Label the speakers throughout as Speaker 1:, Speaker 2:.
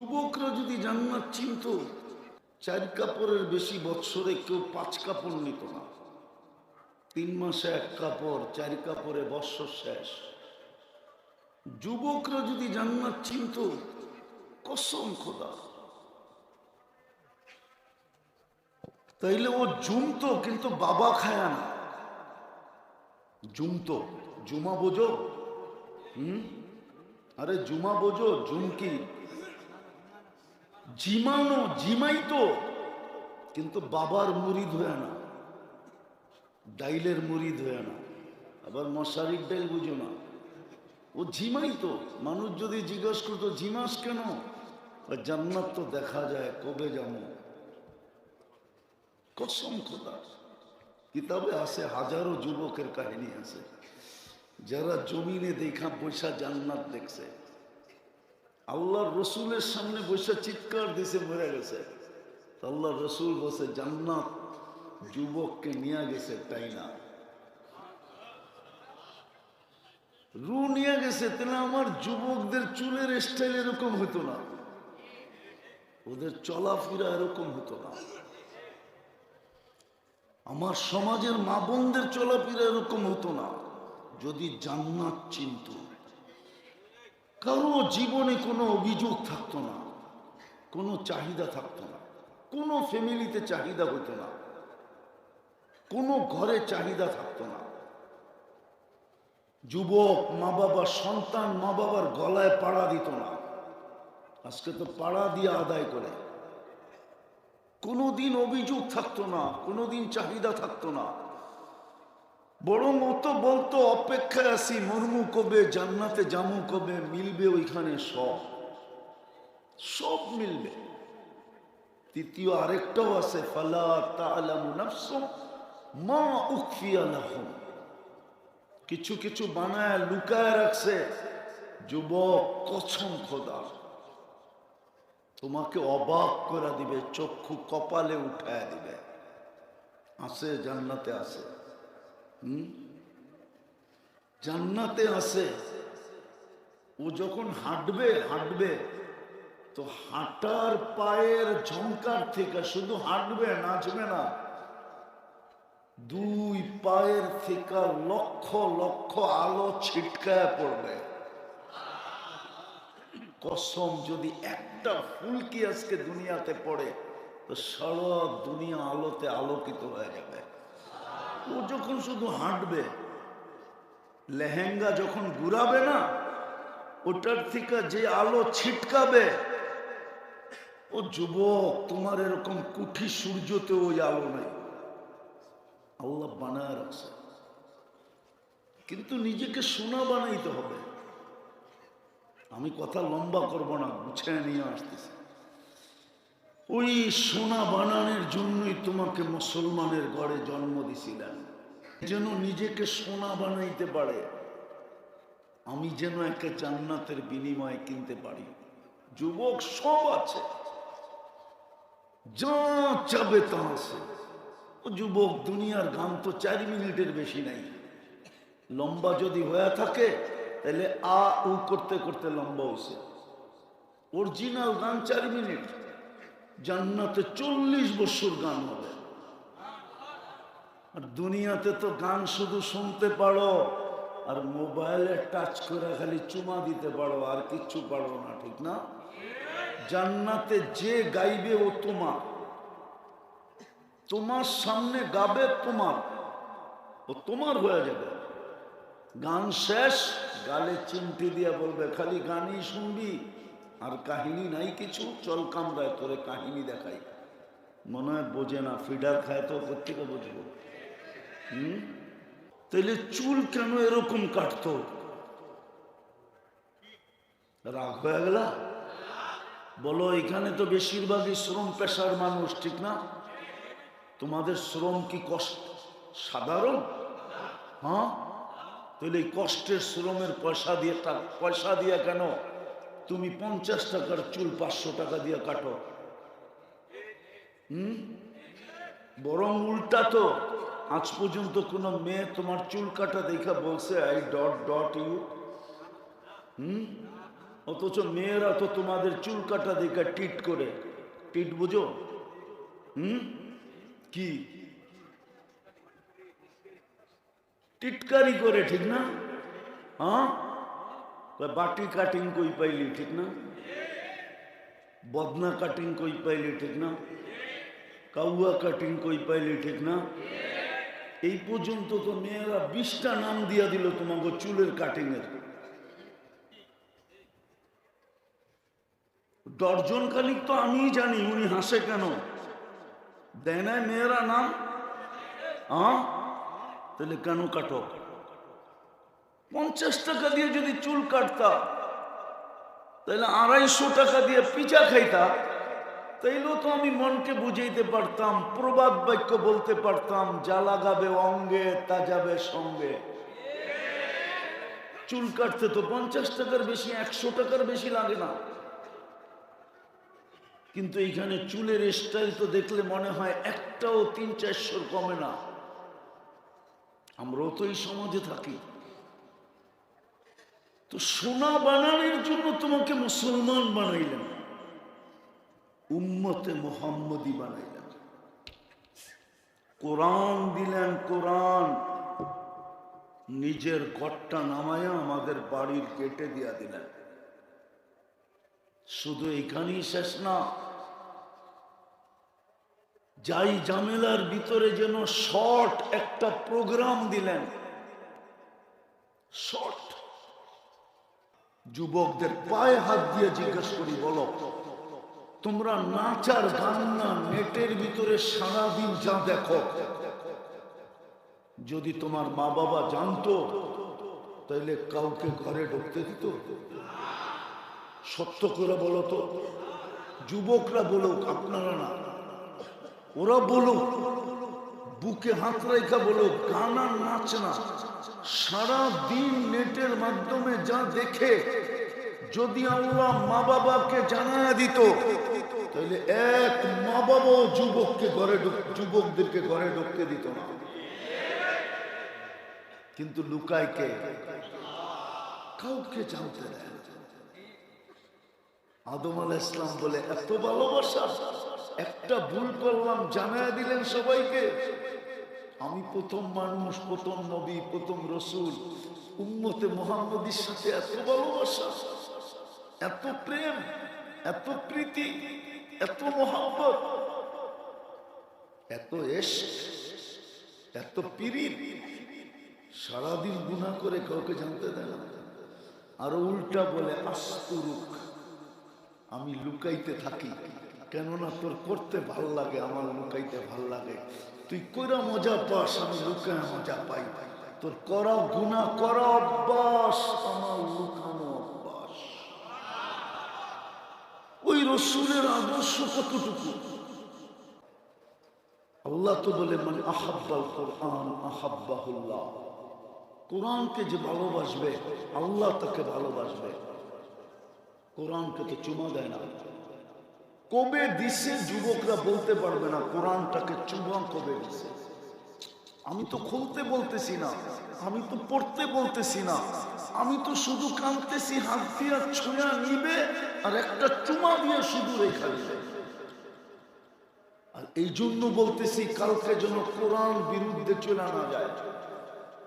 Speaker 1: যুবকরা যদি জান্নাত চিনত, চার কাপড়ের বেশি বৎসরে কেউ পাঁচ কাপড় নিত না। তিন মাসে এক কাপড়, চার কাপড়ে বৎসর শেষ। যুবকরা যদি জান্নাত চিনত, কসম খোদা। তাইলে ও জুমতো কিন্তু বাবা খায় না। জুমতো জুমা বোঝো। হুম? আরে জুমা বোঝো জুমকি জিমানো, জিমাই তো। কিন্তু বাবার মুড়ি হয়ে না ডাইলের মুড়ি হয়ে না আবার মশারির ডাইল বুঝো না। ও ঝিমাই তো। মানুষ যদি জিজ্ঞেস করতো ঝিমাস কেন? জান্নাত তো দেখা যায়, কবে যাব কসম খোদা। কিতাবে আছে, হাজারো যুবকের কাহিনী আছে। যারা জমিনে দেখা বৈশা জান্নাত দেখছে। আল্লাহর রসুলের সামনে বসে চিৎকার দিছে, মরে গেছে। আল্লাহ রসুল বসে জান্নাত যুবককে নিয়ে গেছে, তাই না? রু নিয়ে গেছে, তাহলে আমার যুবকদের চুলের স্টাইল এরকম হতো না। ওদের চলাফেরা এরকম হতো না। আমার সমাজের মা বোনদের চলাফেরা এরকম হতো না। যদি জান্নাত চিন্ত। কারও জীবনে কোনো অভিযোগ থাকতো না, কোনো চাহিদা থাকতো না, কোনো ফ্যামিলিতে চাহিদা হতো না, কোনো ঘরে চাহিদা থাকতো না। যুবক মা বাবা সন্তান মা বাবার গলায় পাড়া দিত না। আজকে তো পাড়া দিয়ে আদায় করে। কোনোদিন অভিযোগ থাকতো না, কোনোদিন চাহিদা থাকতো না। বরং ও তো বলতো, অপেক্ষায় আসি মর্মু কবে, জান্নাতে জামু কবে, মিলবে ওইখানে সব। সব মিলবে। তৃতীয় আরেকটাও আছে, ফালা মা কিছু কিছু বানায় লুকায় রাখছে, যুবক, কছম খোদা, তোমাকে অবাক করে দিবে, চক্ষু কপালে উঠায় দিবে। আছে জান্নাতে হুম জান্নাতে আছে। ও যখন হাঁটবে হাঁটবে, তো হাঁটার পায়ের ঝঙ্কার থেকে শুধু হাঁটবে, নাচবে না, দুই পায়ের থেকে লক্ষ লক্ষ আলো ছিটকায় পড়বে। কসম যদি একটা ফুলকি আজকে দুনিয়াতে পড়ে, তো সারা দুনিয়া আলোতে আলোকিত হয়ে যাবে। ও যখন শুধু হাঁটবে, লেহেঙ্গা যখন ঘুরাবে না, ওটার থেকে যে আলো ছিটকাবে, ও যুবক, তোমার এরকম কুঠি সূর্যতে ওই আলো নাই। আল্লাহ বানায় রাখছে। কিন্তু নিজেকে সোনা বানাইতে হবে। আমি কথা লম্বা করব না, গুছিয়ে নিয়ে আসতেছি। ওই সোনা বানানোর জন্যই তোমাকে মুসলমানের ঘরে জন্ম দিছিলেন যেন নিজেকে সোনা বানাইতে পারে। আমি যেন একটা জান্নাতের বিনিময়ে কিনতে পারি। যুবক সব আছে। যা চাবে তা আছে। ও যুবক, দুনিয়ার গান তো চার মিনিটের বেশি নাই। লম্বা যদি হয়ে থাকে, তাহলে আ উ করতে করতে লম্বা হয়েছে অরিজিনাল গান চার মিনিট। জান্নাতে চল্লিশ বছর গান হবে। আর দুনিয়াতে তো গান শুধু শুনতে পারো, আর মোবাইলে টাচ করে খালি চুমা দিতে পারো, আর কিচ্ছু পারো না, ঠিক না? জান্নাতে যে গাইবে ও তোমার। তোমার সামনে গাবে তোমার, ও তোমার হয়ে যাবে। গান শেষ, গালে চিমটি দিয়ে বলবে, খালি গানই শুনবি আর কাহিনী নাই কিছু, চল কামড়ায় তোরে কাহিনী দেখাই। মনে হয় বোঝে না, ফিডার খায় তো কোথেকে বুঝব? হুম? তাইলে চুল কেন এরকম কাটতো? রাগ হয়ে গেল? বলো, এখানে তো বেশিরভাগই শ্রম পেশার মানুষ, ঠিক না? তোমাদের শ্রম কি কষ্ট? সাধারণ? হ্যাঁ? তাহলে কষ্টের শ্রমের পয়সা দিয়ে পয়সা দিয়ে কেন? তুমি পঞ্চাশ টাকার চুল পাঁচশো টাকা দিয়ে কাটো। হুম? বরং উল্টা তো। আজ পর্যন্ত কোনো মেয়ে তোমার চুল কাটা দেখা বলছে আই ডট ডট ইউ। হুম? অথচ মেয়েরা তো তোমাদের চুল কাটা দেখে টিট করে। টিট বুঝো? হুম? কি? টিটকারি করে, ঠিক না? হ্যাঁ বাটি কাটিং কই পাইলি, ঠিক না? বদনা কাটিং কই পাইলি, ঠিক না? কাউয়া কাটিং কই পাইলি, ঠিক না? এই পর্যন্ত তো মেয়েরা বিশটা নাম দিয়া দিল তোমাকে চুলের কাটিং এর ডর্জন খালিক তো আমিই জানি, উনি হাসে কেন? দেয় না মেয়েরা নাম? হ্যাঁ তাহলে কেন কাটো? পঞ্চাশ টাকা দিয়ে যদি চুল কাটতা তাহলে আড়াইশো টাকা দিয়ে পিঠা খাইতা তাইলেও তো আমি মনকে বুঝাইতে পারতাম, প্রবাদ বাক্য বলতে পারতাম, যা লাগাবে অঙ্গে, তা যাবে সঙ্গে। চুল কাটতে তো পঞ্চাশ টাকার বেশি, একশো টাকার বেশি লাগে না। কিন্তু এইখানে চুলের স্টাইল তো দেখলে মনে হয় একটাও তিন চারশোর কমে না। আমরাও তো এই সমাজে থাকি। তো সোনা বানানোর জন্য তোমাকে মুসলমান বানাইলেন। উম্মতে মোহাম্মদী বানাইলেন। কোরআন দিলেন কোরআন, নিজের ঘরটা নামায়া আমাদের বাড়ির কেটে দিয়া দিলেন। শুধু এখানেই শেষ না, যাই জামেলার ভিতরে যেন শর্ট একটা প্রোগ্রাম দিলেন, শর্ট যুবকদের পায়ে হাত দিয়ে জিজ্ঞেস করি, বলো, তোমরা নাচার গান না নেটের ভিতরে সারাদিন যা দেখো, যদি তোমার মা বাবা জানতো, তাইলে কাউকে ঘরে ঢুকতে দিত? সত্য করে বলো তো, যুবকরা বলুক, আপনারা না, ওরা বলুক বুকে হাত রেখা বলুক গান নাচ না। সারা দিন নেটের মাধ্যমে যা দেখে, যদি আল্লাহ মা বাবাকে জানায় দিত, তাহলে এক মা বাবাও যুবককে ঘরে যুবকদেরকে ঘরে ঢুকতে দিত না। কিন্তু লুকায় কে? কাউকে জানতে দেয় আদম আল ইসলাম বলে, এত ভালোবাসা, একটা ভুল করলাম, জানায় দিলেন সবাইকে? আমি প্রথম মানুষ, প্রথম নবী, প্রথম রসুল। উম্মতে মোহাম্মদীর সাথে এত ভালোবাসা, এত প্রেম, এত প্রীতি, এত মোহাম্মত এত এস এত পিরিত। সারাদিন গুণা করে কাউকে জানতে দেয় আরও উল্টা বলে, আস্তুরুক, আমি লুকাইতে থাকি। কেননা তোর করতে ভালো লাগে, আমার লুকাইতে ভালো লাগে। তুই কইরা মজা পাস, আমি লুকায় মজা পাই। তোর করা গুণা করা অভ্যাস, আমার লুকানো অভ্যাস। ওই রসুলের আদর্শ কতটুকু? আল্লাহ তো বলে মানে আহাব্বাল কোরআন, আহাব্বাহুল্লাহ। কোরআনকে যে ভালোবাসবে, আল্লাহ তাকে ভালোবাসবে। কোরআনকে তো চুমা দেয় না। কবে দিছে যুবকরা বলতে পারবে না, কোরআনটাকে চুমা কবে দিছে? আমি তো খুলতে বলতেছি না, আমি তো পড়তে বলতেছি না, আমি তো শুধু কাঁদতেছি, হাত দিয়া ছুঁয়া নিবে আর একটা চুমা দিয়ে শুধু রেখা দিবে। আর এই জন্য বলতেছি, কালকে যেন কোরআন বিরুদ্ধে চলে না যায়।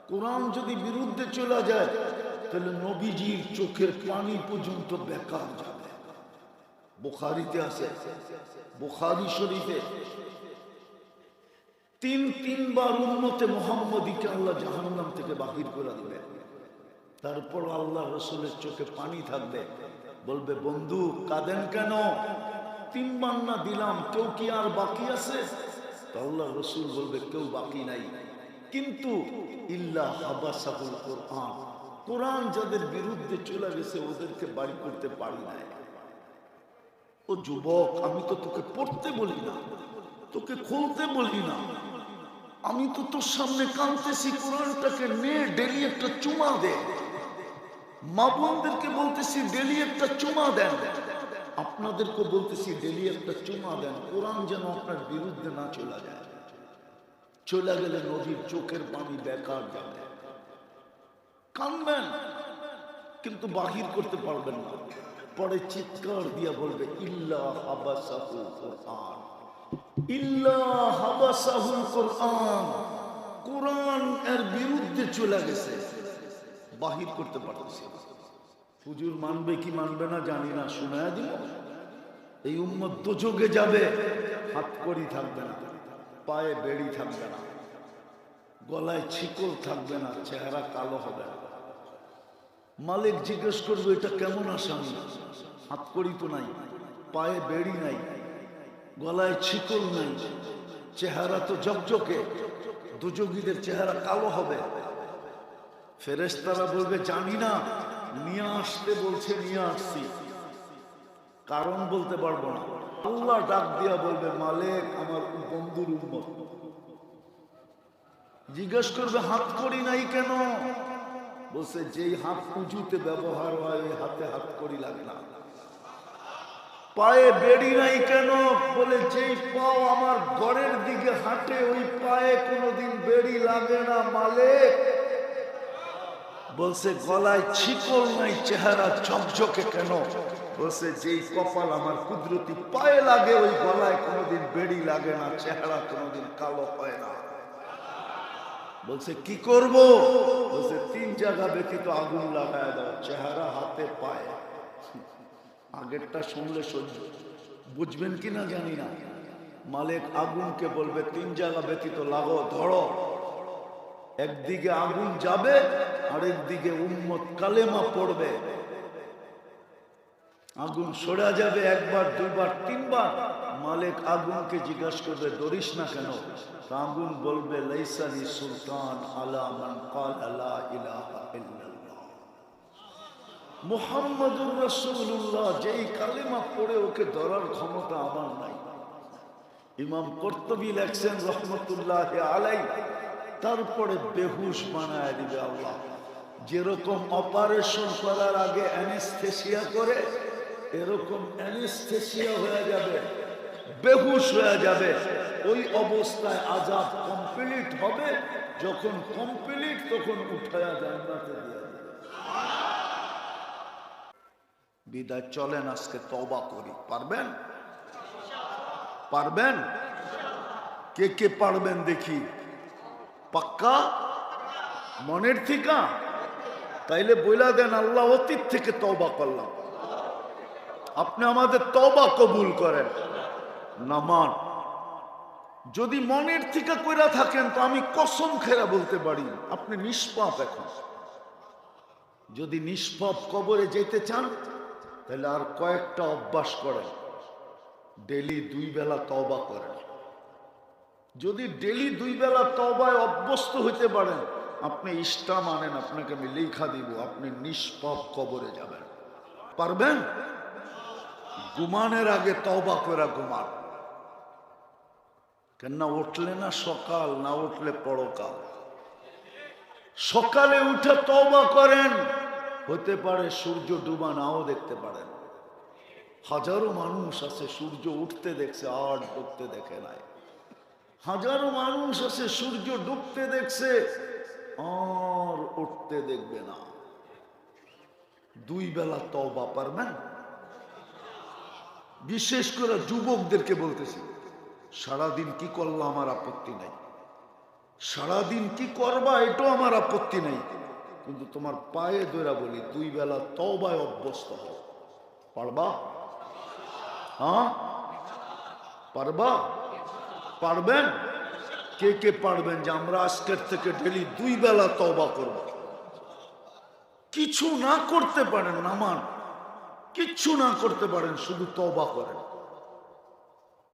Speaker 1: কোরআন যদি বিরুদ্ধে চলে যায়, তাহলে নবীজির চোখের পানি পর্যন্ত বেকার যাবে বুখারিতে আছে, বুখারি শরীফে। তিন, তিনবার উন্মতে মোহাম্মদীকে আল্লাহ জাহান্নাম থেকে বাহির করে দিবে। তারপর আল্লাহ রসুলের চোখে পানি থাকবে। বলবে, বন্ধু, কাঁদেন কেন? তিনবার না দিলাম, কেউ কি আর বাকি আছে? আল্লাহ রসুল বলবে, কেউ বাকি নাই। কিন্তু ইল্লা হাবাসাহুল কোরআন। কোরআন যাদের বিরুদ্ধে চলে গেছে, ওদেরকে বাড়ি করতে পারি নাই। ও যুবক, আমি তো তোকে পড়তে বলি না, তোকে খুলতে বলি না। আমি তো তোর সামনে কাঁদতেছি, কোরআনটাকে নে, ডেলি একটা চুমা দে। মা বোনদেরকে বলতেছি, ডেলি একটা চুমা দেন। আপনাদেরকে বলতেছি, ডেলি একটা চুমা দেন। কোরআন যেন আপনার বিরুদ্ধে না চলে যায়। চলে গেলে নদীর চোখের পানি বেকার যাবে। কানবেন, কিন্তু বাহির করতে পারবেন না। পরে চিৎকার দিয়া বলবে, ইল্লা হাবাসাহুল কোরআন। ইল্লা হাবাসাহুল কোরআন। কোরআন এর বিরুদ্ধে চলে গেছে। বাহির করতে পারতেছে। হুজুর মানবে কি মানবে না জানি না, শোনায় দিল। এই উম্মত দোযোগে যাবে। হাত করি থাকবে না, পায়ে বেড়ি থাকবে না। গলায় ছিকল থাকবে না, চেহারা কালো হবে না। মালিক জিজ্ঞেস করবে, এটা কেমন আসামি? হাত করি তো নাই, পায়ে বেড়ি নাই, গলায় ছিকল নাই, চেহারা তো জকজকে দুযোগীদের চেহারা কালো হবে। ফেরেশতারা বলবে, জানি না, নিয়ে আসতে বলছে, নিয়ে আসছি। কারণ বলতে পারব না। আল্লাহ ডাক দিয়া বলবে, মালিক আমার বন্ধুর উম্মত। জিজ্ঞেস করবে, হাত করি নাই কেন? বলছে, যেই হাত উঁচুতে ব্যবহার হয় ওই হাতে হাত করি লাগে না। পায়ে বেড়ি নাই কেন? বলে, যেই পাও আমার ঘরের দিকে হাঁটে, ওই পায়ে কোনোদিন বেড়ি লাগে না, মালিক। বলছে, গলায় ছিকল নাই, চেহারা চকচকে কেন? বলছে, যেই কপাল আমার কুদরতি পায়ে লাগে, ওই গলায় কোনোদিন বেড়ি লাগে না, চেহারা কোনোদিন কালো হয় না। বলছে, কি করব? বলছে, তিন জায়গা ব্যতীত আগুন লাগায় দাও, চেহারা, হাতে, পায়। আগেরটা শুনলে সহ্য। বুঝবেন কি না জানি না। মালিক আগুনকে বলবে, তিন জায়গা ব্যতীত লাগো, ধরো। একদিকে আগুন যাবে, আরেকদিকে উম্মত কালেমা পড়বে। আগুন সরা যাবে একবার, দুবার, তিনবার। মালিক আগুনকে জিজ্ঞাসা করবে ডরিস না কেন? আগুন বলবে, লাইসানি সুলতান আলা মান কাল আলা ইলাহা ইল্লাল্লাহ। মুহাম্মাদুর রাসূলুল্লাহ, যেই কালেমা পড়ে ওকে ধরার ক্ষমতা আমার নাই। ইমাম কর্তবী লেখছেন রহমতুল্লাহ আলাই তারপরে বেহুশ বানায় দিবে আল্লাহ। যেরকম অপারেশন করার আগে অ্যানেস্থেসিয়া করে এরকম অ্যানেস্থেসিয়া হয়ে যাবে, বেহুশ হয়ে যাবে। ওই অবস্থায় আজাদ কমপ্লিট হবে, যখন কমপ্লিট তখন উঠায়া জান্নাতে দিয়ে বিদায়, চলেন আজকে তবা করি। পারবেন? পারবেন? কে কে পারবেন দেখি? পাক্কা? মনের থিকা তাইলে বইলা দেন, আল্লাহ অতীত থেকে তবা করলাম। আপনি আমাদের তওবা কবুল করেন। নামান যদি মনের থেকে কইরা থাকেন, তো আমি কসম খেরা বলতে পারি, আপনি নিষ্পাপ এখন। যদি নিষ্পাপ কবরে যেতে চান, তাহলে আর কয়েকটা অভ্যাস করেন। ডেলি দুই বেলা তওবা করেন। যদি ডেলি দুই বেলা তবায় অভ্যস্ত হইতে পারেন, আপনি ইষ্টা মানেন, আপনাকে আমি লেখা দিব, আপনি নিষ্পাপ কবরে যাবেন। পারবেন? ঘুমানের আগে তবা করে ঘুমান কেন না উঠলে না সকাল, না উঠলে পরকাল। সকালে উঠে তবা করেন, হতে পারে সূর্য ডুবা নাও দেখতে পারেন। হাজারো মানুষ আছে, সূর্য উঠতে দেখছে, আর ডুবতে দেখে নাই। হাজারো মানুষ আছে, সূর্য ডুবতে দেখছে, আর উঠতে দেখবে না। দুই বেলা তওবা পারবেন? বিশেষ করে যুবকদেরকে বলতেছি, সারাদিন কি করলাম আমার আপত্তি নাই। সারাদিন কি করবা এটাও আমার আপত্তি নাই। কিন্তু তোমার পায়ে দৈরা বলি, দুই বেলা তবায় অভ্যস্ত হও। পারবা? হ্যাঁ? পারবা? পারবেন? কে কে পারবেন যে আমরা আজকের থেকে ডেলি দুই বেলা তবা করব? কিছু না করতে পারেন নামান কিচ্ছু না করতে পারেন শুধু তবা করেন।